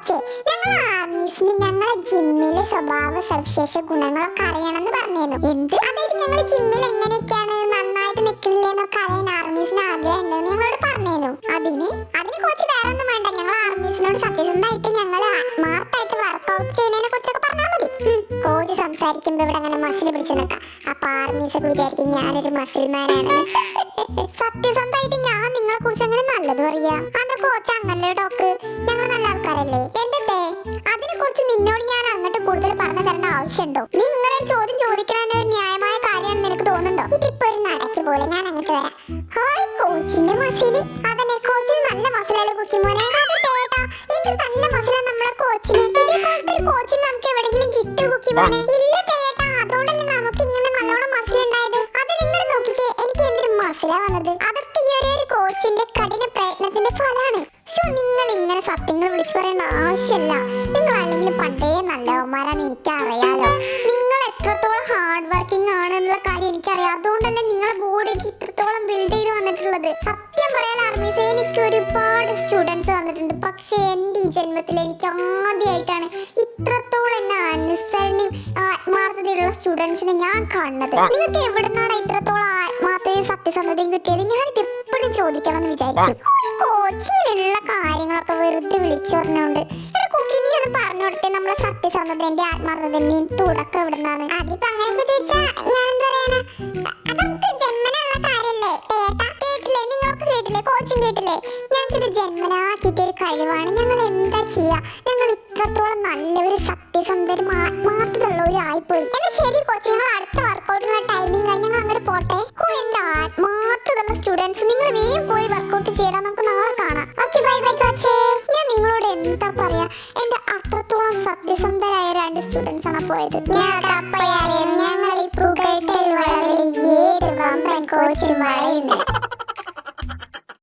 കോച്ചേ ഞങ്ങൾ ആർമീസിന് ഞങ്ങളെ ജിമ്മിലെ സ്വഭാവ സവിശേഷ ഗുണങ്ങളൊക്കെ അറിയണമെന്ന് പറഞ്ഞിരുന്നു. എന്ത്? അതായത് ഞങ്ങൾ ജിമ്മിൽ എങ്ങനെയൊക്കെയാണ് നന്നായിട്ട് നിൽക്കുന്നില്ലെന്നൊക്കെ അറിയാൻ ആർമീസിന് ആഗ്രഹം ഉണ്ടെന്ന് ഞങ്ങളോട് പറഞ്ഞിരുന്നു. അതിന് അതിന് കോച്ച് വേറെ ഒന്നും വേണ്ട. ഞങ്ങൾ ആർമീസിനോട് സത്യസന്ധമായിട്ട് ഞങ്ങൾ ആത്മാർത്ഥമായിട്ട് വർക്ക്ഔട്ട് ചെയ്യുന്നതിനെ കുറിച്ചൊക്കെ പറഞ്ഞാൽ മതി. കോച്ച് സംസാരിക്കുമ്പോൾ ഇവിടെ അങ്ങനെ മസിൽ പിടിച്ചു നിൽക്കാം അപ്പൊ ആർമീസ് ഒക്കെ വിചാരിക്കും ഞാനൊരു മസിൽമാനാണ് സത്യസന്ധമായിട്ട് ഞാൻ നിങ്ങളെ കുറിച്ച് അങ്ങനെ നല്ലത് പറയാ അന്ന് കോച്ച് അങ്ങനെ ഡോക്ടർ? ഞങ്ങൾ നല്ല ആൾക്കാരല്ലേ അതിനെ കുറിച്ച് നിന്നോട് ഞാൻ അങ്ങോട്ട് കൂടുതൽ പറഞ്ഞു തരേണ്ട ആവശ്യമുണ്ടോ? നീ ഇങ്ങനെ ഒരു ചോദ്യം ചോദിക്കണതിന് ഒരു ന്യായമായ കാര്യമാണെന്ന് നിനക്ക് തോന്നുന്നുണ്ടോ? ഇതിപ്പോ ഒരു നടക്ക് പോലെ ഞാൻ അങ്ങോട്ട് വരാം. ഹായ് കോച്ചിന്റെ മസിൽ. അതന്നെ കോച്ചിന് നല്ല മസിലല്ലേ കുക്കിമോനെ അത് തേട്ടാ ഇത് നല്ല മസില നമ്മളെ കോച്ചിന്. ഇതേപോലത്തെ ഒരു കോച്ചിന് നമുക്ക് എവിടെയെങ്കിലും കിട്ടൂ കുക്കി മോനെ ഇല്ല തേട്ടാ അതുകൊണ്ടല്ലേ നമുക്ക് ഇങ്ങനെ നല്ലോണം മസിലുണ്ടായത്? അത് നിങ്ങൾ നോക്കിക്കേ എനിക്ക് എന്തൊരു മസില വന്നത്? അതൊക്കെ ഈ ഒരു കോച്ചിന്റെ കഠിന ഇങ്ങനെ സത്യങ്ങൾ വിളിച്ചു പറയേണ്ട ആവശ്യമില്ല. നിങ്ങൾ അല്ലെങ്കിൽ പണ്ടേ നല്ലവന്മാരാണ് എനിക്കറിയാലോ. നിങ്ങൾ എത്രത്തോളം ഹാർഡ് വർക്കിംഗ് ആണ് എന്നുള്ള കാര്യം എനിക്കറിയാം. അതുകൊണ്ടല്ലേ നിങ്ങളെ ബോഡി ഇത്രത്തോളം ബിൽഡ് ചെയ്ത് വന്നിട്ടുള്ളത്. സത്യം പറയാൻ ആർമീസ് എനിക്ക് ഒരുപാട് സ്റ്റുഡൻസ് വന്നിട്ടുണ്ട്. പക്ഷേ എന്റെ ഈ ജന്മത്തിൽ എനിക്ക് ആദ്യമായിട്ടാണ് ഇത്രത്തോളം എന്നെ അനുസരണയും ആത്മാർത്ഥതയുള്ള സ്റ്റുഡൻസിനെ ഞാൻ കാണുന്നത്. നിങ്ങൾക്ക് എവിടെ നിന്നാണ് ഇത്രത്തോളം ആത്മാർത്ഥതയും സത്യസന്ധതയും കിട്ടിയത്? ഞാനിത് എപ്പോഴും ചോദിക്കണം എന്ന് വിചാരിക്കും. കോച്ചിങ്ങിലുള്ള കാര്യങ്ങളൊക്കെ വെറുതെ വിളിച്ചു പറഞ്ഞോണ്ട്. എടാ കുക്കി നീ ഒന്ന് പറഞ്ഞു കൊടുത്തേ. നമ്മളെ സത്യസന്ധതന്റെ ആത്മാർത്ഥതന്റെയും തുടക്കം എവിടുന്നാണ്? അതിപ്പോ അങ്ങനെയൊക്കെ ചോദിച്ചാ ഞാൻ എന്താ പറയാനാ? അതൊക്കെ കേട്ടില്ലേ? നിങ്ങൾക്ക് കേട്ടില്ലേ? കോച്ചിങ് കേട്ടില്ലേ? ജന്മനാ കിട്ടിയ ഒരു കഴിവാണ്. ഞങ്ങൾ എന്താ ചെയ്യാ? ഞങ്ങൾ നല്ലൊരു സത്യസന്ധരും ശരി അടുത്ത ഞങ്ങൾ അങ്ങോട്ട് പോട്ടെ. ഓ എന്റെ ആത്മാർത്ഥതയുള്ള സ്റ്റുഡൻസ് നിങ്ങൾ വേഗം പോയി വർക്കൗട്ട് ചെയ്യണം സ്റ്റുഡൻസ് ആണ് പോയത് ഞങ്ങൾ ഈ പുകഴ്ത്തൽ വളരെ ഏത് വമ്പൻ കോച്ചും വളയുന്നത്.